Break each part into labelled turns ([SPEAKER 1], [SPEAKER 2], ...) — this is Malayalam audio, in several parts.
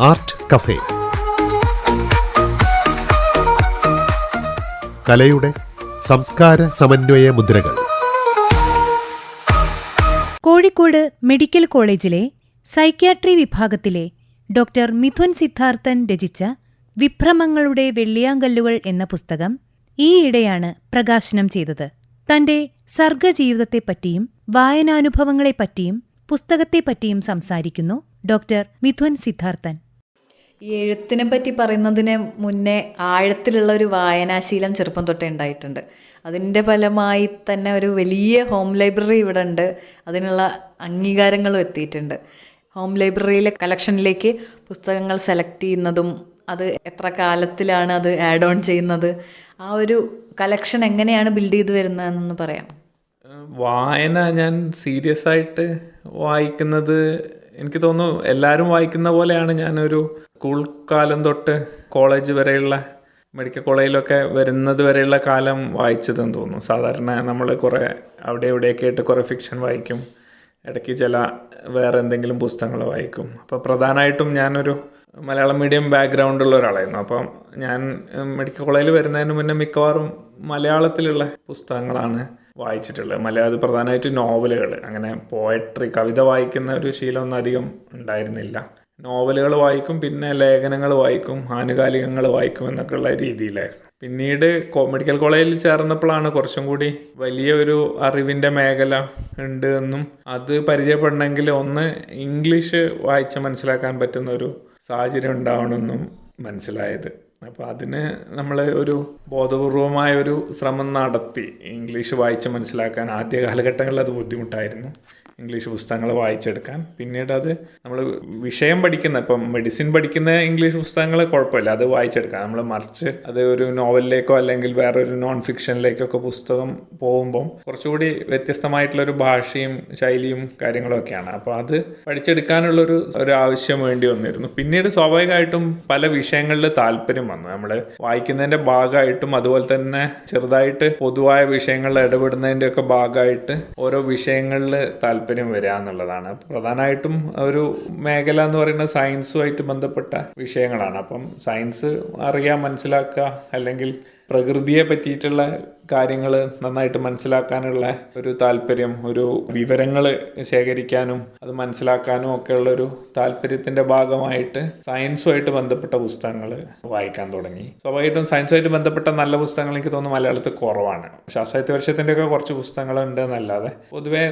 [SPEAKER 1] Art cafe. കലയുടെ സംസ്കാര സമന്വയ മുദ്രകൾ.
[SPEAKER 2] കോഴിക്കോട് മെഡിക്കൽ കോളേജിലെ സൈക്യാട്രി വിഭാഗത്തിലെ ഡോക്ടർ മിഥുൻ സിദ്ധാർത്ഥൻ രചിച്ച വിഭ്രമങ്ങളുടെ വെള്ളിയാങ്കല്ലുകൾ എന്ന പുസ്തകം ഈയിടെയാണ് പ്രകാശനം ചെയ്തത്. തന്റെ സർഗജീവിതത്തെപ്പറ്റിയും വായനാനുഭവങ്ങളെപ്പറ്റിയും പുസ്തകത്തെപ്പറ്റിയും സംസാരിക്കുന്നു ഡോക്ടർ മിഥുൻ സിദ്ധാർത്ഥൻ.
[SPEAKER 3] ഈ എഴുത്തിനെ പറ്റി പറയുന്നതിന് മുന്നേ ആഴത്തിലുള്ള ഒരു വായനാശീലം ചെറുപ്പം തൊട്ടേ ഉണ്ടായിട്ടുണ്ട്. അതിന്റെ ഫലമായി തന്നെ ഒരു വലിയ ഹോം ലൈബ്രറി ഇവിടെ ഉണ്ട്. അതിനുള്ള അംഗീകാരങ്ങളും എത്തിയിട്ടുണ്ട്. ഹോം ലൈബ്രറിയിലെ കളക്ഷനിലേക്ക് പുസ്തകങ്ങൾ സെലക്ട് ചെയ്യുന്നതും അത് എത്ര കാലത്തിലാണ് അത് ആഡ് ഓൺ ചെയ്യുന്നത്? ആ ഒരു കളക്ഷൻ എങ്ങനെയാണ് ബിൽഡ് ചെയ്ത് വരുന്നതെന്നൊന്ന് പറയാം
[SPEAKER 4] വായന ഞാൻ സീരിയസ് ആയിട്ട് വായിക്കുന്നത് എനിക്ക് തോന്നുന്നു എല്ലാവരും വായിക്കുന്ന പോലെയാണ് ഞാനൊരു സ്കൂൾ കാലം തൊട്ട് കോളേജ് വരെയുള്ള മെഡിക്കൽ കോളേജിലൊക്കെ വരുന്നത് വരെയുള്ള കാലം വായിച്ചതെന്ന് തോന്നുന്നു. സാധാരണ നമ്മൾ കുറേ അവിടെ ഇവിടെയൊക്കെ ആയിട്ട് കുറേ ഫിക്ഷൻ വായിക്കും. ഇടയ്ക്ക് ചില വേറെ എന്തെങ്കിലും പുസ്തകങ്ങൾ വായിക്കും. അപ്പോൾ പ്രധാനമായിട്ടും ഞാനൊരു മലയാളം മീഡിയം ബാക്ക്ഗ്രൗണ്ട് ഉള്ള ഒരാളായിരുന്നു. അപ്പം ഞാൻ മെഡിക്കൽ കോളേജിൽ വരുന്നതിന് മുന്നേ മിക്കവാറും മലയാളത്തിലുള്ള പുസ്തകങ്ങളാണ് വായിച്ചിട്ടുള്ളത്. മലയാളം പ്രധാനമായിട്ട് നോവലുകൾ അങ്ങനെ പോയട്രി കവിത വായിക്കുന്ന ഒരു ശീലമൊന്നും അധികം ഉണ്ടായിരുന്നില്ല. നോവലുകൾ വായിക്കും പിന്നെ ലേഖനങ്ങൾ വായിക്കും ആനുകാലികങ്ങൾ വായിക്കും എന്നൊക്കെയുള്ള രീതിയിലായിരുന്നു പിന്നീട് മെഡിക്കൽ കോളേജിൽ ചേർന്നപ്പോഴാണ് കുറച്ചും കൂടി വലിയ ഒരു അറിവിന്റെ മേഖല ഉണ്ട് എന്നും അത് പരിചയപ്പെടണമെങ്കിൽ ഒന്ന് ഇംഗ്ലീഷ് വായിച്ച് മനസ്സിലാക്കാൻ പറ്റുന്ന ഒരു സാഹചര്യം ഉണ്ടാവണമെന്നും മനസ്സിലായത്. അപ്പോൾ അതിന് നമ്മൾ ഒരു ബോധപൂർവമായ ഒരു ശ്രമം നടത്തി ഇംഗ്ലീഷ് വായിച്ച് മനസ്സിലാക്കാൻ ആദ്യ കാലഘട്ടങ്ങളിൽ അത് ബുദ്ധിമുട്ടായിരുന്നു. ഇംഗ്ലീഷ് പുസ്തകങ്ങൾ വായിച്ചെടുക്കാൻ. പിന്നീട് അത് നമ്മൾ വിഷയം പഠിക്കുന്ന ഇപ്പം മെഡിസിൻ പഠിക്കുന്ന ഇംഗ്ലീഷ് പുസ്തകങ്ങൾ കുഴപ്പമില്ല അത് വായിച്ചെടുക്കാം. നമ്മൾ മറിച്ച് അത് ഒരു നോവലിലേക്കോ അല്ലെങ്കിൽ വേറൊരു നോൺ ഫിക്ഷനിലേക്കൊക്കെ പുസ്തകം പോകുമ്പം കുറച്ചുകൂടി വ്യത്യസ്തമായിട്ടുള്ളൊരു ഭാഷയും ശൈലിയും കാര്യങ്ങളൊക്കെയാണ്. അപ്പോൾ അത് പഠിച്ചെടുക്കാനുള്ളൊരു ഒരു ആവശ്യം വേണ്ടി വന്നിരുന്നു. പിന്നീട് സ്വാഭാവികമായിട്ടും പല വിഷയങ്ങളിൽ താല്പര്യം വന്നു. നമ്മൾ വായിക്കുന്നതിന്റെ ഭാഗമായിട്ടും അതുപോലെ തന്നെ ചെറുതായിട്ട് പൊതുവായ വിഷയങ്ങളിൽ ഇടപെടുന്നതിന്റെ ഒക്കെ ഭാഗമായിട്ട് ഓരോ വിഷയങ്ങളിൽ താല്പര്യം വരിക എന്നുള്ളതാണ്. പ്രധാനമായിട്ടും ഒരു മേഖല എന്ന് പറയുന്നത് സയൻസുമായിട്ട് ബന്ധപ്പെട്ട വിഷയങ്ങളാണ്. അപ്പം സയൻസ് അറിയാൻ മനസ്സിലാക്കുക അല്ലെങ്കിൽ പ്രകൃതിയെ പറ്റിയിട്ടുള്ള കാര്യങ്ങൾ നന്നായിട്ട് മനസ്സിലാക്കാനുള്ള ഒരു താല്പര്യം ഒരു വിവരങ്ങൾ ശേഖരിക്കാനും അത് മനസ്സിലാക്കാനും ഒക്കെ ഒരു താല്പര്യത്തിന്റെ ഭാഗമായിട്ട് സയൻസുമായിട്ട് ബന്ധപ്പെട്ട പുസ്തകങ്ങൾ വായിക്കാൻ തുടങ്ങി. സ്വാഭാവികമായിട്ടും സയൻസുമായിട്ട് ബന്ധപ്പെട്ട നല്ല പുസ്തകങ്ങൾ എനിക്ക് തോന്നുന്നു മലയാളത്തിൽ കുറവാണ്. ശാസ്ത്രത്തെ വർഷത്തിന്റെയൊക്കെ കുറച്ച് പുസ്തകങ്ങളുണ്ട് എന്നല്ലാതെ. പൊതുവെ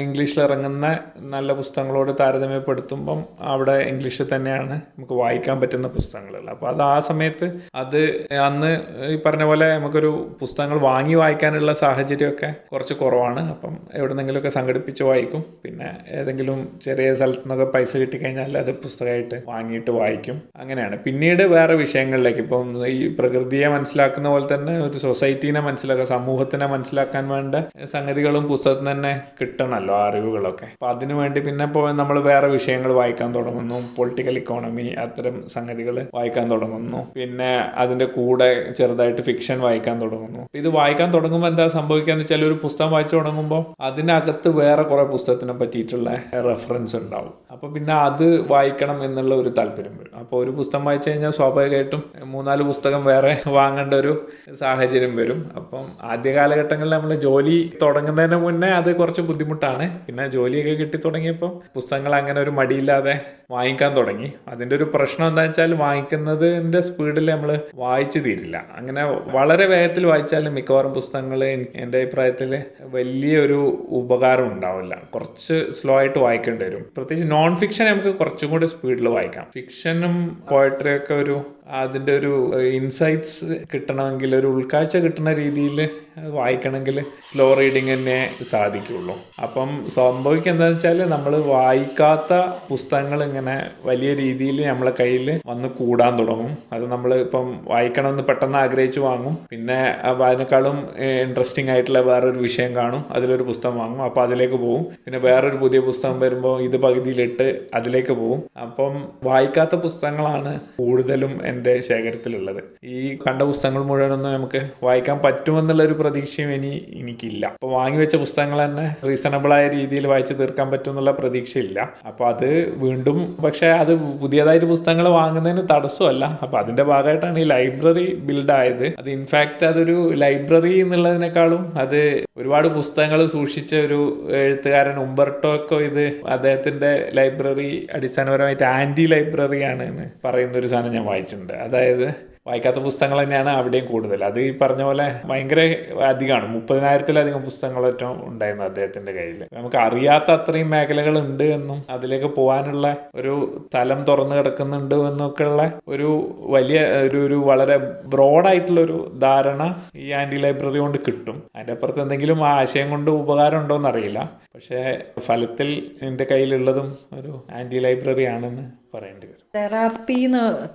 [SPEAKER 4] ഇംഗ്ലീഷിൽ ഇറങ്ങുന്ന നല്ല പുസ്തകങ്ങളോട് താരതമ്യപ്പെടുത്തുമ്പം അവിടെ ഇംഗ്ലീഷിൽ തന്നെയാണ് നമുക്ക് വായിക്കാൻ പറ്റുന്ന പുസ്തകങ്ങളുള്ളത് അപ്പോൾ അത് ആ സമയത്ത് അത് അന്ന് ഈ പറഞ്ഞ പോലെ നമുക്കൊരു പുസ്തകങ്ങൾ വാങ്ങി വായിക്കാനുള്ള സാഹചര്യമൊക്കെ കുറച്ച് കുറവാണ്. അപ്പം എവിടെന്നെങ്കിലുമൊക്കെ സംഘടിപ്പിച്ച് വായിക്കും. പിന്നെ ഏതെങ്കിലും ചെറിയ സ്ഥലത്തു നിന്നൊക്കെ പൈസ കിട്ടിക്കഴിഞ്ഞാൽ അത് പുസ്തകമായിട്ട് വാങ്ങിയിട്ട് വായിക്കും. അങ്ങനെയാണ്. പിന്നീട് വേറെ വിഷയങ്ങളിലേക്ക്. ഇപ്പം ഈ പ്രകൃതിയെ മനസ്സിലാക്കുന്ന പോലെ തന്നെ ഒരു സൊസൈറ്റീനെ മനസ്സിലാക്കുക സമൂഹത്തിനെ മനസ്സിലാക്കാൻ വേണ്ട സംഗതികളും പുസ്തകത്തിൽ തന്നെ കിട്ടണമല്ലോ അറിവുകളൊക്കെ. അപ്പം അതിനു വേണ്ടി പിന്നെ ഇപ്പോൾ നമ്മൾ വേറെ വിഷയങ്ങൾ വായിക്കാൻ തുടങ്ങുന്നു. പൊളിറ്റിക്കൽ ഇക്കോണമി അത്തരം സംഗതികൾ വായിക്കാൻ തുടങ്ങുന്നു. പിന്നെ അതിന്റെ കൂടെ ചെറുതായിട്ട് ഫിക്ഷൻ വായിക്കാൻ തുടങ്ങുന്നു. ഇത് വായിക്കാൻ തുടങ്ങുമ്പോൾ എന്താ സംഭവിക്കാന്ന് വെച്ചാൽ ഒരു പുസ്തകം വായിച്ചു തുടങ്ങുമ്പോൾ അതിനകത്ത് വേറെ കുറെ പുസ്തകത്തിനെ പറ്റിയിട്ടുള്ള റെഫറൻസ് ഉണ്ടാവും. അപ്പോൾ പിന്നെ അത് വായിക്കണം എന്നുള്ള ഒരു താല്പര്യം വരും. അപ്പോൾ ഒരു പുസ്തകം വായിച്ചു കഴിഞ്ഞാൽ സ്വാഭാവികമായിട്ടും മൂന്നാൽ പുസ്തകം വേറെ വാങ്ങേണ്ട ഒരു സാഹചര്യം വരും. അപ്പം ആദ്യ കാലഘട്ടങ്ങളിൽ നമ്മൾ ജോലി തുടങ്ങുന്നതിന് മുന്നേ അത് കുറച്ച് ബുദ്ധിമുട്ടാണ്. പിന്നെ ജോലിയൊക്കെ കിട്ടി തുടങ്ങിയപ്പോൾ പുസ്തകങ്ങൾ അങ്ങനെ ഒരു മടിയില്ലാതെ വാങ്ങിക്കാൻ തുടങ്ങി. അതിന്റെ ഒരു പ്രശ്നം എന്താ വെച്ചാൽ വാങ്ങിക്കുന്നതിന്റെ സ്പീഡിൽ നമ്മൾ വായിച്ചു തീരില്ല. അങ്ങനെ വളരെ വേഗത്തിൽ വായിച്ചാലും മിക്കവാറും പുസ്തകങ്ങൾ എന്റെ അഭിപ്രായത്തിൽ വലിയൊരു ഉപകാരം ഉണ്ടാവില്ല. കുറച്ച് സ്ലോ ആയിട്ട് വായിക്കേണ്ടി വരും. പ്രത്യേകിച്ച് നോൺ ഫിക്ഷൻ നമുക്ക് കുറച്ചും കൂടി സ്പീഡിൽ വായിക്കാം. ഫിക്ഷനും പോയട്രിയൊക്കെ ഒരു അതിന്റെ ഒരു ഇൻസൈറ്റ്സ് കിട്ടണമെങ്കിൽ ഒരു ഉൾക്കാഴ്ച കിട്ടുന്ന രീതിയിൽ വായിക്കണമെങ്കിൽ സ്ലോ റീഡിങ് തന്നെ സാധിക്കുള്ളൂ. അപ്പം സംഭവിക്കുക എന്താണെന്ന് വെച്ചാൽ നമ്മൾ വായിക്കാത്ത പുസ്തകങ്ങൾ ഇങ്ങനെ വലിയ രീതിയിൽ നമ്മളെ കയ്യിൽ വന്ന് കൂടാൻ തുടങ്ങും. അത് നമ്മൾ ഇപ്പം വായിക്കണമെന്ന് പെട്ടെന്ന് ആഗ്രഹിച്ച് വാങ്ങും. പിന്നെ അതിനേക്കാളും ഇൻട്രസ്റ്റിംഗ് ആയിട്ടുള്ള വേറൊരു വിഷയം കാണും. അതിലൊരു പുസ്തകം വാങ്ങും. അപ്പോൾ അതിലേക്ക് പോകും പിന്നെ വേറൊരു പുതിയ പുസ്തകം വരുമ്പോൾ ഇത് പകുതിയിലിട്ട് അതിലേക്ക് പോകും അപ്പം വായിക്കാത്ത പുസ്തകങ്ങളാണ് കൂടുതലും എന്റെ ശേഖരത്തിലുള്ളത്. ഈ കണ്ട പുസ്തകങ്ങൾ മുഴുവനൊന്നും നമുക്ക് വായിക്കാൻ പറ്റുമെന്നുള്ള ഒരു പ്രതീക്ഷയും ഇനി എനിക്കില്ല. അപ്പോൾ വാങ്ങി വെച്ച പുസ്തകങ്ങൾ തന്നെ റീസണബിളായ രീതിയിൽ വായിച്ച് തീർക്കാൻ പറ്റുമെന്നുള്ള പ്രതീക്ഷയില്ല. അപ്പോൾ അത് വീണ്ടും പക്ഷേ അത് പുതിയതായിട്ട് പുസ്തകങ്ങൾ വാങ്ങുന്നതിന് തടസ്സമല്ല. അപ്പോൾ അതിന്റെ ഭാഗമായിട്ടാണ് ഈ ലൈബ്രറി ബിൽഡ് ആയത് അത് ഇൻഫാക്റ്റ് അതൊരു ലൈബ്രറി എന്നുള്ളതിനേക്കാളും അത് ഒരുപാട് പുസ്തകങ്ങൾ സൂക്ഷിച്ച ഒരു എഴുത്തുകാരൻ ഉംബർട്ടോക്കോ ഇത് അദ്ദേഹത്തിന്റെ ലൈബ്രറി അടിസ്ഥാനപരമായിട്ട് ആന്റി ലൈബ്രറിയാണ് എന്ന് പറയുന്ന ഒരു സാധനം ഞാൻ വായിച്ചിട്ടുണ്ട്. അതായത് വായിക്കാത്ത പുസ്തകങ്ങൾ തന്നെയാണ് അവിടെയും കൂടുതൽ. അത് ഈ പറഞ്ഞ പോലെ ഭയങ്കര അധികമാണ്. മുപ്പതിനായിരത്തിലധികം പുസ്തകങ്ങൾ ഏറ്റവും ഉണ്ടായിരുന്നു അദ്ദേഹത്തിന്റെ കയ്യിൽ. നമുക്ക് അറിയാത്ത അത്രയും മേഖലകൾ ഉണ്ട് എന്നും അതിലേക്ക് പോകാനുള്ള ഒരു തലം തുറന്നു കിടക്കുന്നുണ്ട് എന്നൊക്കെയുള്ള ഒരു വലിയ ഒരു ഒരു വളരെ ബ്രോഡായിട്ടുള്ള ഒരു ധാരണ ഈ ആന്റി ലൈബ്രറി കൊണ്ട് കിട്ടും. അതിന്റെ അപ്പുറത്ത് എന്തെങ്കിലും ആ ആശയം കൊണ്ട് ഉപകാരം ഉണ്ടോ എന്നറിയില്ല. പക്ഷേ ഫലത്തിൽ എന്റെ കയ്യിലുള്ളതും ഒരു ആന്റി ലൈബ്രറി ആണെന്ന് പറയേണ്ടി വരും.
[SPEAKER 3] തെറാപ്പി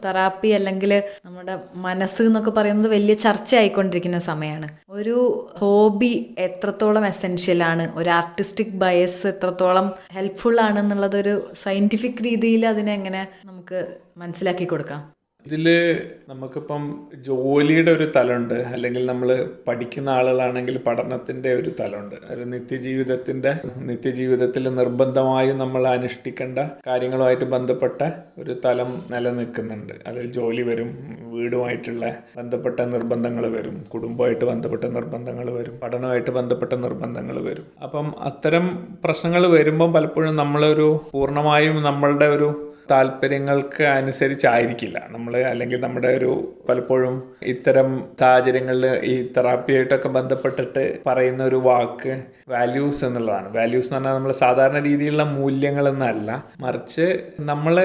[SPEAKER 3] തെറാപ്പി അല്ലെങ്കിൽ നമ്മുടെ മനസ്സ് എന്നൊക്കെ പറയുന്നത് വലിയ ചർച്ച ആയിക്കൊണ്ടിരിക്കുന്ന സമയമാണ്. ഒരു ഹോബി എത്രത്തോളം എസെൻഷ്യൽ ആണ് ഒരു ആർട്ടിസ്റ്റിക് ബയസ് എത്രത്തോളം ഹെൽപ്ഫുൾ ആണെന്നുള്ളത് ഒരു സയന്റിഫിക് രീതിയിൽ അതിനെ എങ്ങനെ നമുക്ക് മനസ്സിലാക്കി കൊടുക്കാം?
[SPEAKER 4] ഇതിൽ നമുക്കിപ്പം ജോലിയുടെ ഒരു തലമുണ്ട്. അല്ലെങ്കിൽ നമ്മൾ പഠിക്കുന്ന ആളുകളാണെങ്കിൽ പഠനത്തിന്റെ ഒരു തലമുണ്ട്. ഒരു നിത്യജീവിതത്തിന്റെ നിത്യജീവിതത്തിൽ നിർബന്ധമായും നമ്മൾ അനുഷ്ഠിക്കേണ്ട കാര്യങ്ങളുമായിട്ട് ബന്ധപ്പെട്ട ഒരു തലം നിലനിൽക്കുന്നുണ്ട്. അതിൽ ജോലി വരും വീടുമായിട്ടുള്ള ബന്ധപ്പെട്ട നിർബന്ധങ്ങൾ വരും കുടുംബമായിട്ട് ബന്ധപ്പെട്ട നിർബന്ധങ്ങൾ വരും പഠനമായിട്ട് ബന്ധപ്പെട്ട നിർബന്ധങ്ങൾ വരും. അപ്പം അത്തരം പ്രശ്നങ്ങൾ വരുമ്പോൾ പലപ്പോഴും നമ്മളൊരു പൂർണമായും നമ്മളുടെ ഒരു താല്പര്യങ്ങൾക്ക് അനുസരിച്ചായിരിക്കില്ല നമ്മൾ അല്ലെങ്കിൽ നമ്മുടെ ഒരു പലപ്പോഴും ഇത്തരം സാഹചര്യങ്ങളിൽ ഈ തെറാപ്പിയായിട്ടൊക്കെ ബന്ധപ്പെട്ടിട്ട് പറയുന്ന ഒരു വാക്ക് വാല്യൂസ് എന്നുള്ളതാണ്. വാല്യൂസ് എന്ന് പറഞ്ഞാൽ നമ്മൾ സാധാരണ രീതിയിലുള്ള മൂല്യങ്ങൾ എന്നല്ല മറിച്ച് നമ്മൾ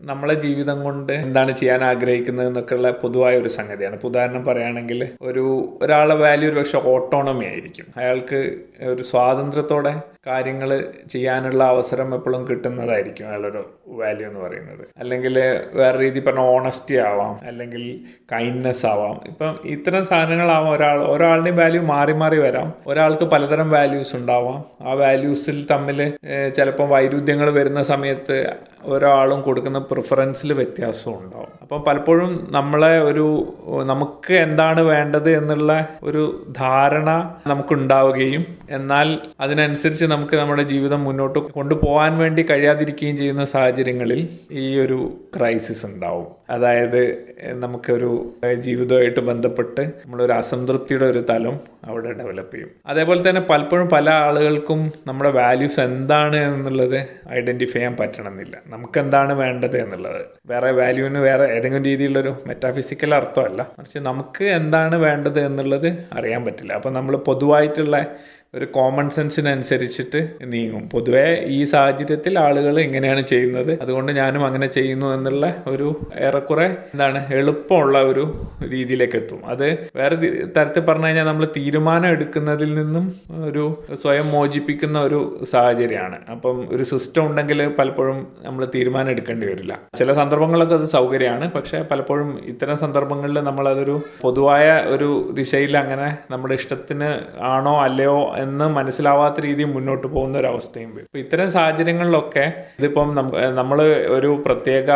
[SPEAKER 4] നമ്മളെ ജീവിതം കൊണ്ട് എന്താണ് ചെയ്യാൻ ആഗ്രഹിക്കുന്നത് എന്നൊക്കെയുള്ള പൊതുവായ ഒരു സംഗതിയാണ്. ഉദാഹരണം പറയുകയാണെങ്കിൽ ഒരു ഒരാളെ വാല്യൂ ഒരു പക്ഷെ ഓട്ടോണമി ആയിരിക്കും. അയാൾക്ക് ഒരു സ്വാതന്ത്ര്യത്തോടെ കാര്യങ്ങൾ ചെയ്യാനുള്ള അവസരം എപ്പോഴും കിട്ടുന്നതായിരിക്കും അയാളൊരു വാല്യൂ എന്ന് പറയുന്നത്. അല്ലെങ്കിൽ വേറെ രീതി പറഞ്ഞ ഓണസ്റ്റി ആവാം അല്ലെങ്കിൽ കൈൻഡ്നെസ് ആവാം. ഇപ്പം ഇത്തരം സാധനങ്ങളാവാം ഒരാൾ ഒരാളുടെയും വാല്യൂ മാറി മാറി വരാം. ഒരാൾക്ക് പലതരം വാല്യൂസ് ഉണ്ടാവാം. ആ വാല്യൂസിൽ തമ്മിൽ ചിലപ്പം വൈരുദ്ധ്യങ്ങൾ വരുന്ന സമയത്ത് ഒരാളും കൊടുക്കുന്ന പ്രിഫറൻസിൽ വ്യത്യാസം ഉണ്ടാവും. അപ്പം പലപ്പോഴും നമ്മളെ ഒരു നമുക്ക് എന്താണ് വേണ്ടത് എന്നുള്ള ഒരു ധാരണ നമുക്കുണ്ടാവുകയും എന്നാൽ അതിനനുസരിച്ച് നമുക്ക് നമ്മുടെ ജീവിതം മുന്നോട്ട് കൊണ്ടുപോകാൻ വേണ്ടി കഴിയാതിരിക്കുകയും ചെയ്യുന്ന സാഹചര്യങ്ങളിൽ ഈ ഒരു ക്രൈസിസ് ഉണ്ടാവും. അതായത് നമുക്കൊരു ജീവിതമായിട്ട് ബന്ധപ്പെട്ട് നമ്മളൊരു അസംതൃപ്തിയുടെ ഒരു തലം അവിടെ ഡെവലപ്പ് ചെയ്യും. അതേപോലെ തന്നെ പലപ്പോഴും പല ആളുകൾക്കും നമ്മുടെ വാല്യൂസ് എന്താണ് എന്നുള്ളത് ഐഡന്റിഫൈ ചെയ്യാൻ പറ്റണമെന്നില്ല. നമുക്ക് എന്താണ് വേണ്ടത് എന്നുള്ളത്. വേറെ വാല്യൂവിന് വേറെ ഏതെങ്കിലും രീതിയിലുള്ളൊരു മെറ്റാഫിസിക്കൽ അർത്ഥമല്ല. മറിച്ച് നമുക്ക് എന്താണ് വേണ്ടത് എന്നുള്ളത് അറിയാൻ പറ്റില്ല. അപ്പം നമ്മൾ പൊതുവായിട്ടുള്ള ഒരു കോമൺ സെൻസിനനുസരിച്ചിട്ട് നീങ്ങും. പൊതുവേ ഈ സാഹചര്യത്തിൽ ആളുകൾ എങ്ങനെയാണ് ചെയ്യുന്നത്? അതുകൊണ്ട് ഞാനും അങ്ങനെ ചെയ്യുന്നു എന്നുള്ള ഒരു ഏറെക്കുറെ എന്താണ് എളുപ്പമുള്ള ഒരു രീതിയിലേക്ക് എത്തും. അത് വേറെ തരത്തിൽ പറഞ്ഞു കഴിഞ്ഞാൽ നമ്മൾ തീരുമാനം എടുക്കുന്നതിൽ നിന്നും ഒരു സ്വയം മോചിപ്പിക്കുന്ന ഒരു സാഹചര്യമാണ്. അപ്പം ഒരു സിസ്റ്റം ഉണ്ടെങ്കിൽ പലപ്പോഴും നമ്മൾ തീരുമാനം എടുക്കേണ്ടി വരില്ല. ചില സന്ദർഭങ്ങളൊക്കെ അത് സൗകര്യമാണ്. പക്ഷേ പലപ്പോഴും ഇത്തരം സന്ദർഭങ്ങളിൽ നമ്മളതൊരു പൊതുവായ ഒരു ദിശയിൽ അങ്ങനെ നമ്മുടെ ഇഷ്ടത്തിന് ആണോ അല്ലയോ എന്ന് മനസ്സിലാവാത്ത രീതിയിൽ മുന്നോട്ട് പോകുന്ന ഒരു അവസ്ഥയും വരും. ഇത്തരം സാഹചര്യങ്ങളിലൊക്കെ ഇതിപ്പം നമ്മൾ ഒരു പ്രത്യേക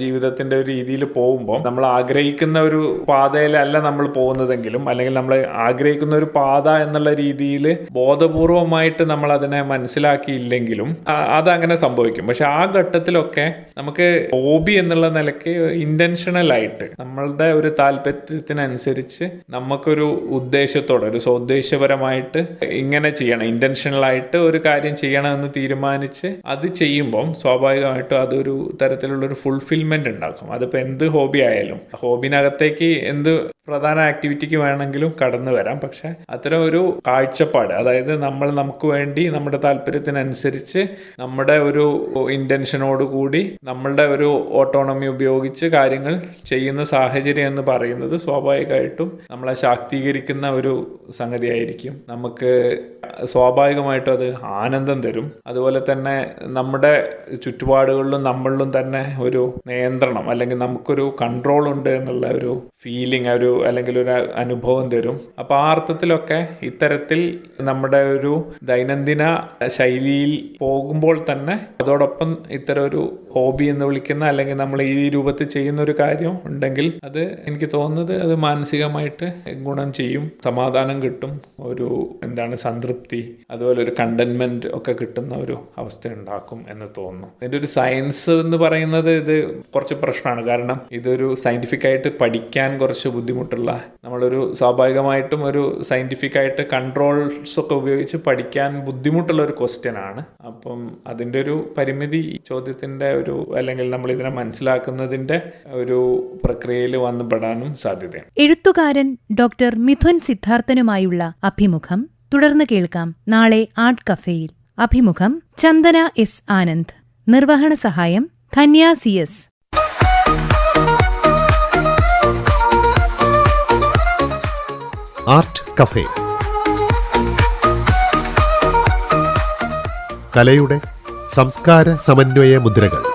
[SPEAKER 4] ജീവിതത്തിന്റെ ഒരു രീതിയിൽ പോകുമ്പോൾ നമ്മൾ ആഗ്രഹിക്കുന്ന ഒരു പാതയിലല്ല നമ്മൾ പോകുന്നതെങ്കിലും അല്ലെങ്കിൽ നമ്മൾ ആഗ്രഹിക്കുന്ന ഒരു പാത എന്നുള്ള രീതിയിൽ ബോധപൂർവമായിട്ട് നമ്മൾ അതിനെ മനസ്സിലാക്കിയില്ലെങ്കിലും അതങ്ങനെ സംഭവിക്കും. പക്ഷെ ആ ഘട്ടത്തിലൊക്കെ നമുക്ക് ഹോബി എന്നുള്ള നിലയ്ക്ക് ഇന്റൻഷണൽ ആയിട്ട് നമ്മളുടെ ഒരു താല്പര്യത്തിനനുസരിച്ച് നമുക്കൊരു ഉദ്ദേശത്തോടെ ഒരു സ്വദേശപരമായിട്ട് ഇങ്ങനെ ചെയ്യണം. ഇന്റൻഷണൽ ആയിട്ട് ഒരു കാര്യം ചെയ്യണമെന്ന് തീരുമാനിച്ച് അത് ചെയ്യുമ്പം സ്വാഭാവികമായിട്ടും അതൊരു തരത്തിലുള്ള ഒരു ഫുൾഫിൽമെന്റ് ഉണ്ടാക്കും. അതിപ്പോൾ എന്ത് ഹോബി ആയാലും. ഹോബിനകത്തേക്ക് എന്ത് പ്രധാന ആക്ടിവിറ്റിക്ക് വേണമെങ്കിലും കടന്നു വരാം. പക്ഷെ അത്തരം ഒരു കാഴ്ചപ്പാട് അതായത് നമ്മൾ നമുക്ക് വേണ്ടി നമ്മുടെ താല്പര്യത്തിനനുസരിച്ച് നമ്മുടെ ഒരു ഇന്റൻഷനോട് കൂടി നമ്മളുടെ ഒരു ഓട്ടോണമി ഉപയോഗിച്ച് കാര്യങ്ങൾ ചെയ്യുന്ന സാഹചര്യം എന്ന് പറയുന്നത് സ്വാഭാവികമായിട്ടും നമ്മളെ ശാക്തീകരിക്കുന്ന ഒരു സംഗതിയായിരിക്കും. നമുക്ക് സ്വാഭാവികമായിട്ടും അത് ആനന്ദം തരും. അതുപോലെ തന്നെ നമ്മുടെ ചുറ്റുപാടുകളിലും നമ്മളിലും തന്നെ ഒരു നിയന്ത്രണം അല്ലെങ്കിൽ നമുക്കൊരു കൺട്രോൾ ഉണ്ട് എന്നുള്ള ഒരു ഫീലിംഗ് ഒരു അല്ലെങ്കിൽ ഒരു അനുഭവം തരും. അപ്പോൾ ആ അർത്ഥത്തിലൊക്കെ ഇത്തരത്തിൽ നമ്മുടെ ഒരു ദൈനംദിന ശൈലിയിൽ പോകുമ്പോൾ തന്നെ അതോടൊപ്പം ഇത്തരം ഒരു ഹോബി എന്ന് വിളിക്കുന്ന അല്ലെങ്കിൽ നമ്മൾ ഈ രൂപത്തിൽ ചെയ്യുന്ന ഒരു കാര്യം ഉണ്ടെങ്കിൽ അത് എനിക്ക് തോന്നുന്നത് അത് മാനസികമായിട്ട് ഗുണം ചെയ്യും സമാധാനം കിട്ടും ഒരു എന്താണ് സംതൃപ്തി അതുപോലെ ഒരു കണ്ടൻമെന്റ് ഒക്കെ കിട്ടുന്ന ഒരു അവസ്ഥ ഉണ്ടാക്കും എന്ന് തോന്നുന്നു. ഇതിന്റെ ഒരു സയൻസ് എന്ന് പറയുന്നത് ഇത് കുറച്ച് പ്രശ്നമാണ്. കാരണം ഇതൊരു സയന്റിഫിക് ആയിട്ട് പഠിക്കാൻ കുറച്ച് ബുദ്ധിമുട്ടുള്ള നമ്മളൊരു സ്വാഭാവികമായിട്ടും ഒരു സയന്റിഫിക് ആയിട്ട് കൺട്രോൾസ് ഒക്കെ ഉപയോഗിച്ച് പഠിക്കാൻ ബുദ്ധിമുട്ടുള്ള ഒരു ക്വസ്റ്റ്യൻ ആണ്. അപ്പം അതിന്റെ ഒരു പരിമിതി ചോദ്യത്തിന്റെ ഒരു അല്ലെങ്കിൽ നമ്മൾ ഇതിനെ മനസ്സിലാക്കുന്നതിന്റെ ഒരു പ്രക്രിയയിൽ വന്നുപെടാനും സാധ്യതയാണ്
[SPEAKER 2] എഴുത്തുകാരൻ ഡോക്ടർ മിഥുൻ സിദ്ധാർത്ഥനുമായുള്ള അഭിമുഖം തുടർന്ന് കേൾക്കാം നാളെ ആർട്ട് കഫേയിൽ. അഭിമുഖം ചന്ദന എസ് ആനന്ദ്. നിർവഹണ സഹായം Dhanya C S.
[SPEAKER 1] Art cafe. കലയുടെ സംസ്കാര സമന്വയ മുദ്രകൾ.